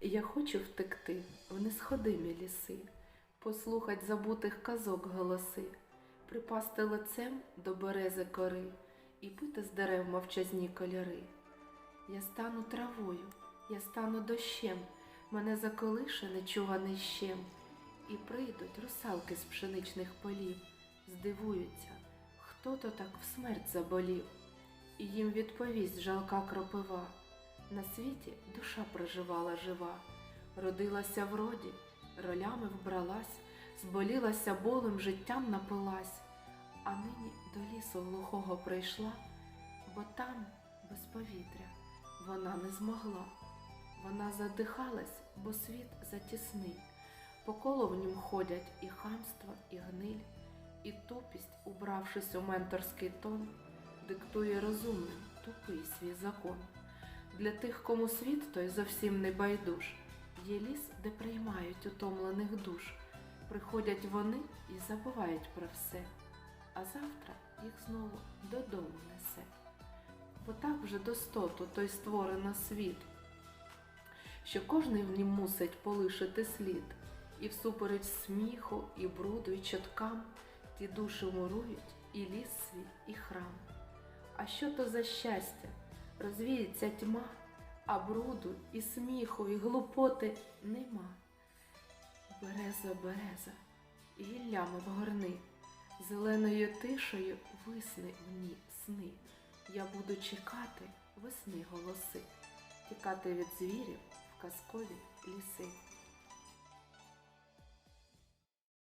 Я хочу втекти в несходимі ліси, послухать забутих казок голоси, припасти лицем до берези кори і пити з дерев мовчазні кольори. Я стану травою, я стану дощем, мене заколише нечуваний щем, і прийдуть русалки з пшеничних полів, здивуються, хто то так в смерть заболів, і їм відповість жалка кропива. На світі душа проживала жива, родилася в роді, ролями вбралась, зболілася болем, життям напилась, а нині до лісу глухого прийшла, бо там, без повітря, вона не змогла. Вона задихалась, бо світ затісний. По колу в нім ходять і хамство, і гниль, і тупість, убравшись у менторський тон, диктує розумним тупий свій закон. Для тих, кому світ той зовсім не байдуж, є ліс, де приймають утомлених душ. Приходять вони і забувають про все, а завтра їх знову додому несе. Бо так вже достоту той створено світ, що кожний в нім мусить полишити слід, і всупереч сміху, і бруду, і чоткам ті душі мурують, і ліс свій, і храм. А що то за щастя? Розвіється тьма, а бруду, і сміху, і глупоти нема. Береза, береза, гіллями вгорни, зеленою тишею висни мені сни. Я буду чекати весни голоси, тікати від звірів в казкові ліси.